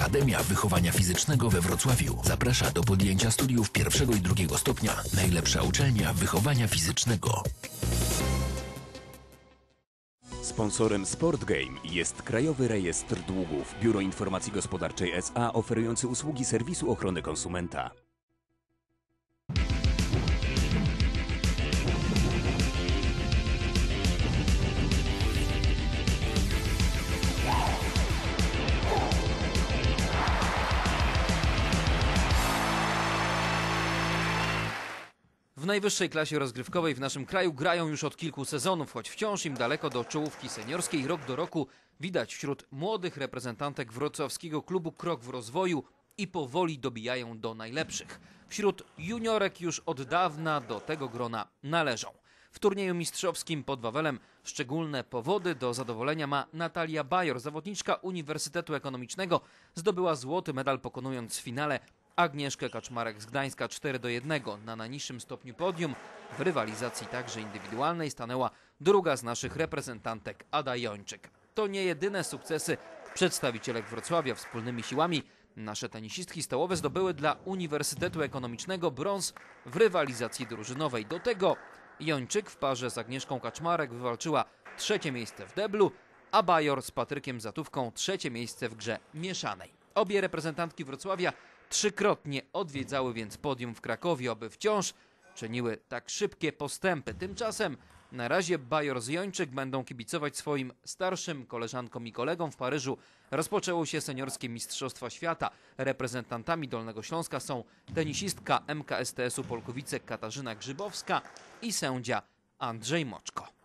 Akademia Wychowania Fizycznego we Wrocławiu zaprasza do podjęcia studiów pierwszego i drugiego stopnia. Najlepsza uczelnia wychowania fizycznego. Sponsorem Sport Game jest Krajowy Rejestr Długów, Biuro Informacji Gospodarczej SA oferujący usługi serwisu ochrony konsumenta. W najwyższej klasie rozgrywkowej w naszym kraju grają już od kilku sezonów, choć wciąż im daleko do czołówki seniorskiej. Rok do roku widać wśród młodych reprezentantek wrocławskiego klubu krok w rozwoju i powoli dobijają do najlepszych. Wśród juniorek już od dawna do tego grona należą. W turnieju mistrzowskim pod Wawelem szczególne powody do zadowolenia ma Natalia Bajor, zawodniczka Uniwersytetu Ekonomicznego. Zdobyła złoty medal pokonując w finale Agnieszkę Kaczmarek z Gdańska 4 do 1 na najniższym stopniu podium. W rywalizacji także indywidualnej stanęła druga z naszych reprezentantek Ada Jończyk. To nie jedyne sukcesy przedstawicielek Wrocławia wspólnymi siłami. Nasze tenisistki stołowe zdobyły dla Uniwersytetu Ekonomicznego brąz w rywalizacji drużynowej. Do tego Jończyk w parze z Agnieszką Kaczmarek wywalczyła trzecie miejsce w deblu, a Bajor z Patrykiem Zatówką trzecie miejsce w grze mieszanej. Obie reprezentantki Wrocławia trzykrotnie odwiedzały więc podium w Krakowie, aby wciąż czyniły tak szybkie postępy. Tymczasem na razie Bajor z Jończyk będą kibicować swoim starszym koleżankom i kolegom w Paryżu. Rozpoczęło się seniorskie Mistrzostwa Świata. Reprezentantami Dolnego Śląska są tenisistka MKSTS-u Polkowice Katarzyna Grzybowska i sędzia Andrzej Moczko.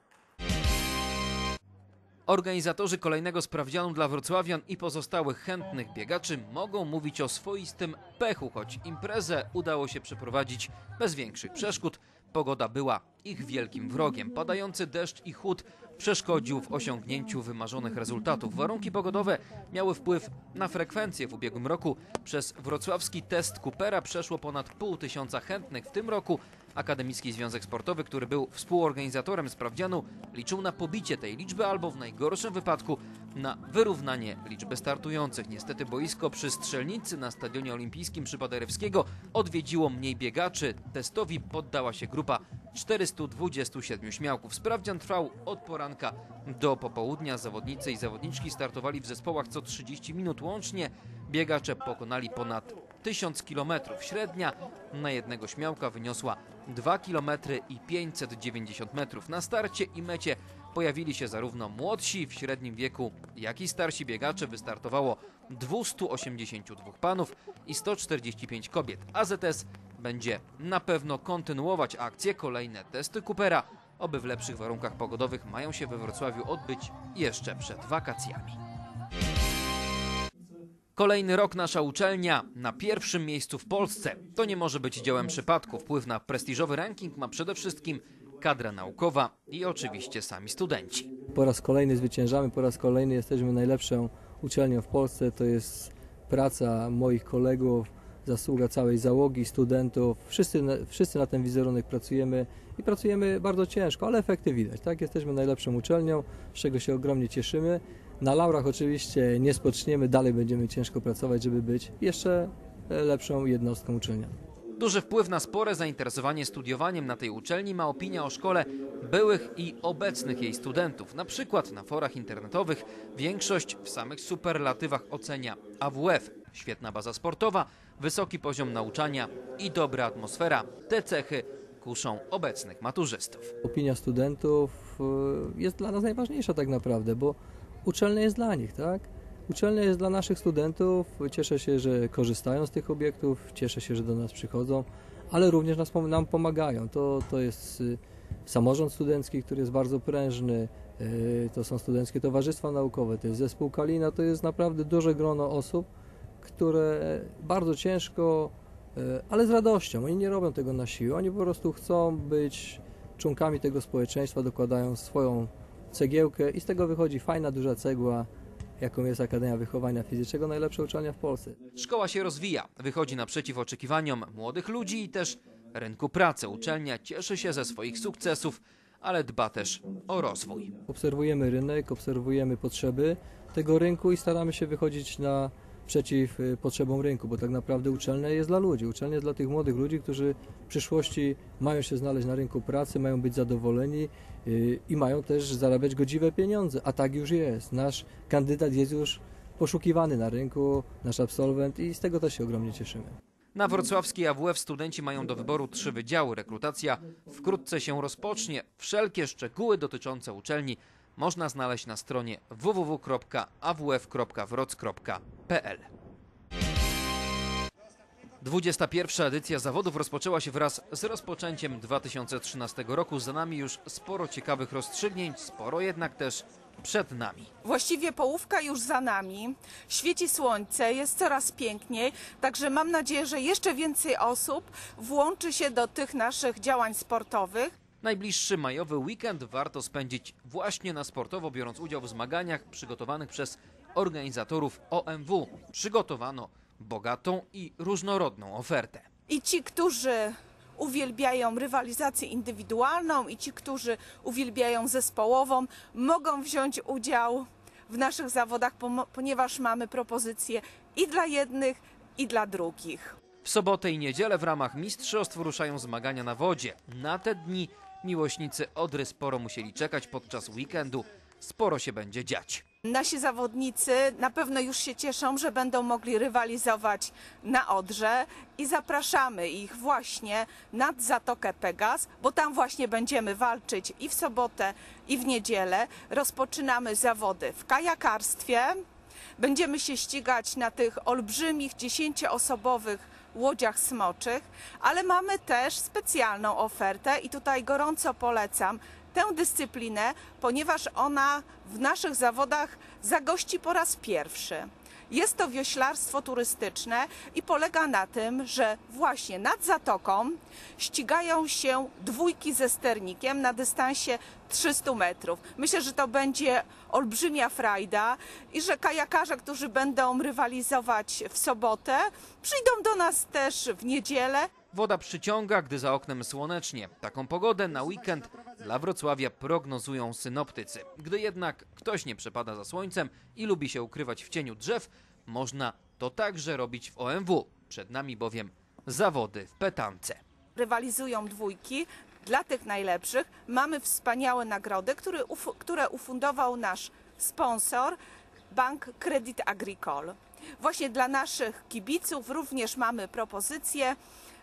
Organizatorzy kolejnego sprawdzianu dla wrocławian i pozostałych chętnych biegaczy mogą mówić o swoistym pechu, choć imprezę udało się przeprowadzić bez większych przeszkód. Pogoda była ich wielkim wrogiem. Padający deszcz i chłód przeszkodził w osiągnięciu wymarzonych rezultatów. Warunki pogodowe miały wpływ na frekwencję. W ubiegłym roku przez wrocławski test Coopera przeszło ponad pół tysiąca chętnych. W tym roku Akademicki Związek Sportowy, który był współorganizatorem sprawdzianu, liczył na pobicie tej liczby albo w najgorszym wypadku na wyrównanie liczby startujących. Niestety boisko przy Strzelnicy na Stadionie Olimpijskim przy Paderewskiego odwiedziło mniej biegaczy. Testowi poddała się grupa 427 śmiałków. Sprawdzian trwał od poranka do popołudnia. Zawodnicy i zawodniczki startowali w zespołach co 30 minut łącznie. Biegacze pokonali ponad 1000 km. Średnia na jednego śmiałka wyniosła 2 km i 590 metrów. Na starcie i mecie pojawili się zarówno młodsi w średnim wieku, jak i starsi biegacze. Wystartowało 282 panów i 145 kobiet. AZS będzie na pewno kontynuować akcję. Kolejne testy Coopera, oby w lepszych warunkach pogodowych mają się we Wrocławiu odbyć jeszcze przed wakacjami. Kolejny rok nasza uczelnia na pierwszym miejscu w Polsce. To nie może być dziełem przypadku. Wpływ na prestiżowy ranking ma przede wszystkim kadra naukowa i oczywiście sami studenci. Po raz kolejny zwyciężamy, po raz kolejny jesteśmy najlepszą uczelnią w Polsce. To jest praca moich kolegów, zasługa całej załogi, studentów. Wszyscy, wszyscy na ten wizerunek pracujemy i pracujemy bardzo ciężko, ale efekty widać. Tak? Jesteśmy najlepszą uczelnią, z czego się ogromnie cieszymy. Na laurach oczywiście nie spoczniemy, dalej będziemy ciężko pracować, żeby być jeszcze e, lepszą jednostką uczelnianą. Duży wpływ na spore zainteresowanie studiowaniem na tej uczelni ma opinia o szkole byłych i obecnych jej studentów. Na przykład na forach internetowych większość w samych superlatywach ocenia AWF, świetna baza sportowa, wysoki poziom nauczania i dobra atmosfera. Te cechy kuszą obecnych maturzystów. Opinia studentów y, jest dla nas najważniejsza tak naprawdę, bo uczelnia jest dla nich, tak? Uczelnia jest dla naszych studentów. Cieszę się, że korzystają z tych obiektów, cieszę się, że do nas przychodzą, ale również nas, nam pomagają. To, to jest y, samorząd studencki, który jest bardzo prężny, y, to są studenckie towarzystwa naukowe, to jest zespół Kalina, to jest naprawdę duże grono osób, które bardzo ciężko, y, ale z radością, oni nie robią tego na siłę, oni po prostu chcą być członkami tego społeczeństwa, dokładają swoją cegiełkę i z tego wychodzi fajna, duża cegła, jaką jest Akademia Wychowania Fizycznego, najlepsza uczelnia w Polsce. Szkoła się rozwija, wychodzi naprzeciw oczekiwaniom młodych ludzi i też rynku pracy. Uczelnia cieszy się ze swoich sukcesów, ale dba też o rozwój. Obserwujemy rynek, obserwujemy potrzeby tego rynku i staramy się wychodzić na przeciw y, potrzebom rynku, bo tak naprawdę uczelnia jest dla ludzi. Uczelnia jest dla tych młodych ludzi, którzy w przyszłości mają się znaleźć na rynku pracy, mają być zadowoleni y, i mają też zarabiać godziwe pieniądze. A tak już jest. Nasz kandydat jest już poszukiwany na rynku, nasz absolwent i z tego też się ogromnie cieszymy. Na wrocławskiej AWF studenci mają do wyboru trzy wydziały. Rekrutacja wkrótce się rozpocznie. Wszelkie szczegóły dotyczące uczelni można znaleźć na stronie www.awf.wroc.pl. 21. edycja zawodów rozpoczęła się wraz z rozpoczęciem 2013 roku. Za nami już sporo ciekawych rozstrzygnięć, sporo jednak też przed nami. Właściwie połówka już za nami, świeci słońce, jest coraz piękniej, także mam nadzieję, że jeszcze więcej osób włączy się do tych naszych działań sportowych. Najbliższy majowy weekend warto spędzić właśnie na sportowo, biorąc udział w zmaganiach przygotowanych przez organizatorów OMW. Przygotowano bogatą i różnorodną ofertę. I ci, którzy uwielbiają rywalizację indywidualną, i ci, którzy uwielbiają zespołową, mogą wziąć udział w naszych zawodach, ponieważ mamy propozycje i dla jednych, i dla drugich. W sobotę i niedzielę w ramach mistrzostw ruszają zmagania na wodzie. Na te dni miłośnicy Odry sporo musieli czekać podczas weekendu. Sporo się będzie dziać. Nasi zawodnicy na pewno już się cieszą, że będą mogli rywalizować na Odrze i zapraszamy ich właśnie nad Zatokę Pegas, bo tam właśnie będziemy walczyć i w sobotę, i w niedzielę. Rozpoczynamy zawody w kajakarstwie. Będziemy się ścigać na tych olbrzymich, dziesięcioosobowych łodziach smoczych, ale mamy też specjalną ofertę i tutaj gorąco polecam tę dyscyplinę, ponieważ ona w naszych zawodach zagości po raz pierwszy. Jest to wioślarstwo turystyczne i polega na tym, że właśnie nad zatoką ścigają się dwójki ze sternikiem na dystansie 300 metrów. Myślę, że to będzie olbrzymia frajda i że kajakarze, którzy będą rywalizować w sobotę, przyjdą do nas też w niedzielę. Woda przyciąga, gdy za oknem słonecznie. Taką pogodę na weekend dla Wrocławia prognozują synoptycy. Gdy jednak ktoś nie przepada za słońcem i lubi się ukrywać w cieniu drzew, można to także robić w OMW. Przed nami bowiem zawody w petance. rywalizują dwójki. Dla tych najlepszych mamy wspaniałe nagrody, które, uf- które ufundował nasz sponsor, Bank Credit Agricole. Właśnie dla naszych kibiców również mamy propozycję.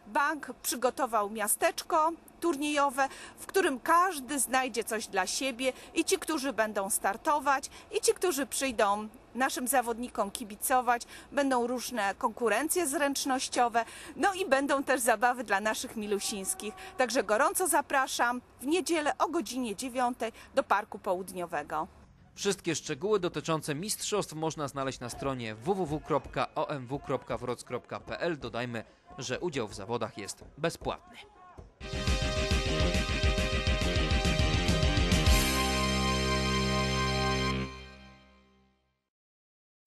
Bank przygotował miasteczko turniejowe, w którym każdy znajdzie coś dla siebie i ci, którzy będą startować, i ci, którzy przyjdą naszym zawodnikom kibicować, będą różne konkurencje zręcznościowe, no i będą też zabawy dla naszych milusińskich. Także gorąco zapraszam w niedzielę o godzinie 9 do Parku Południowego. Wszystkie szczegóły dotyczące mistrzostw można znaleźć na stronie www.omw.wroc.pl. Dodajmy, że udział w zawodach jest bezpłatny.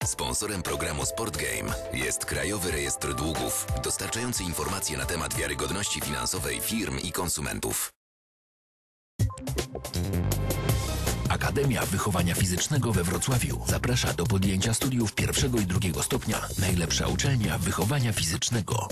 Sponsorem programu Sport Game jest Krajowy Rejestr Długów, dostarczający informacje na temat wiarygodności finansowej firm i konsumentów. Akademia Wychowania Fizycznego we Wrocławiu zaprasza do podjęcia studiów pierwszego i drugiego stopnia. Najlepsza uczelnia wychowania fizycznego.